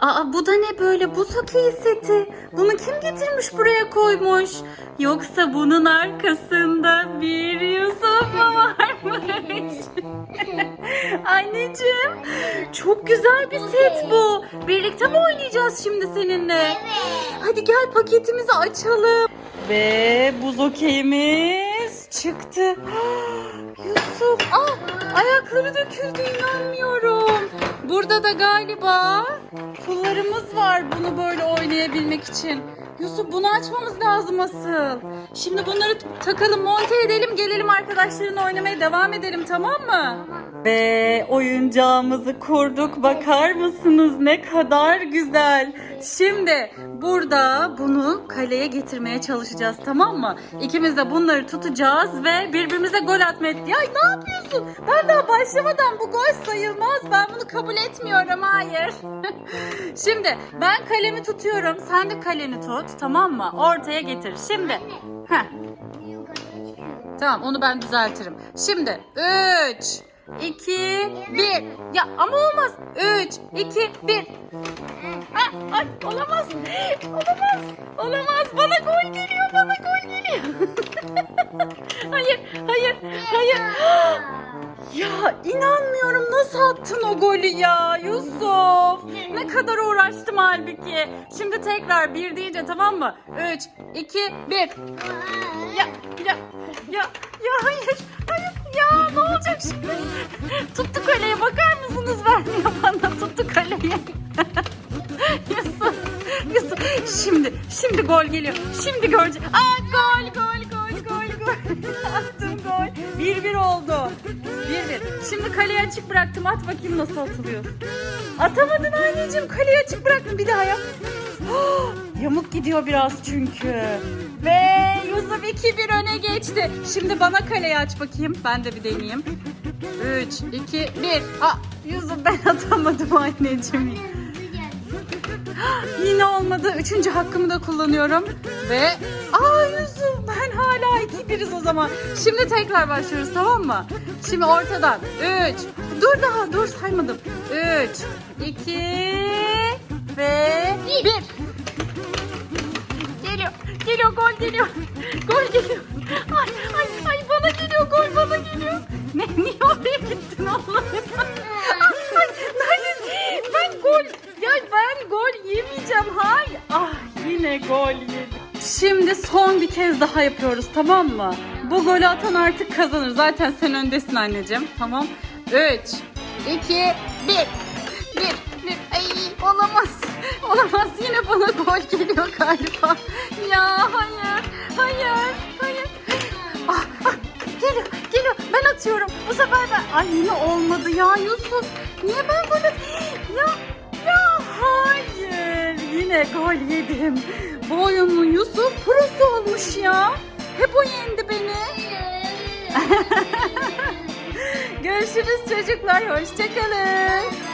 Aa bu da ne böyle buz hokeyi seti? Bunu kim getirmiş buraya koymuş? Yoksa bunun arkasında bir Yusuf mu varmış? Anneciğim çok güzel bir set bu. Birlikte mi oynayacağız şimdi seninle? Hadi gel paketimizi açalım. Ve buz okeyimiz çıktı. Yusuf, ah ayakları döküldü inanmıyorum. Burada da galiba pullarımız var bunu böyle oynayabilmek için. Yusuf bunu açmamız lazım asıl. Şimdi bunları takalım, monte edelim, gelelim arkadaşlarınla oynamaya devam edelim tamam mı? Ve oyuncağımızı kurduk. Bakar mısınız ne kadar güzel. Şimdi burada bunu kaleye getirmeye çalışacağız tamam mı? İkimiz de bunları tutacağız ve birbirimize gol atmaya... Ya ne yapıyorsun? Ben daha başlamadan bu gol sayılmaz. Ben bunu kabul etmiyorum. Hayır. Şimdi ben kalemi tutuyorum. Sen de kaleni tut tamam mı? Ortaya getir. Şimdi. Heh. Tamam onu ben düzeltirim. Şimdi 3, 2, 1. Ya ama olmaz. 3, 2, 1. Ha, ay, olamaz. Olamaz. Olamaz. Bana gol geliyor. Bana gol geliyor. hayır, hayır, hayır. Ya inanmıyorum nasıl attın o golü ya Yusuf. Ne kadar uğraştım halbuki. Şimdi tekrar bir deyince tamam mı? 3, 2, 1. Ya, ya, ya, ya hayır. Kaleye. Yusuf, Yusuf. Şimdi, şimdi gol geliyor. Şimdi göreceğiz. Aa gol, gol, gol, gol, gol. Attım gol. 1-1 oldu. 1-1. Şimdi kaleye açık bıraktım. At bakayım nasıl atılıyor. Atamadın anneciğim. Kaleye açık bıraktım. Bir daha yap. Yamuk gidiyor biraz çünkü. Ve Yusuf 2-1 öne geçti. Şimdi bana kaleyi aç bakayım. Ben de bir deneyeyim. 3, 2, 1. Aa, Yusuf ben atamadım anneciğim. Yine olmadı. Üçüncü hakkımı da kullanıyorum. Ve aa Yusuf ben hala 2-1'iz o zaman. Şimdi tekrar başlıyoruz tamam mı? Şimdi ortadan. 3. Dur daha dur saymadım. 3, 2 ve 1. Geliyor gol geliyor. Ay ay ay bana geliyor gol bana geliyor. Ne niye oraya gittin Allah'ım? Ay, neredesin? Ben gol ya ben gol yemeyeceğim. Hay. Ah yine gol yedim. Şimdi son bir kez daha yapıyoruz tamam mı? Bu golü atan artık kazanır. Zaten sen öndesin anneciğim. Tamam. 3 2 1 1 1 Ay olamaz. Olamaz. Yine bana gol geliyor galiba. Ya hayır. Hayır. Hayır. Ah, ah, geliyor. Geliyor. Ben atıyorum. Bu sefer ben. Ay yine olmadı ya Yusuf. Niye ben böyle... Ya ya hayır. Yine gol yedim. Bu oyunun Yusuf prosu olmuş ya. Hep o yendi beni. Görüşürüz çocuklar. Hoşçakalın.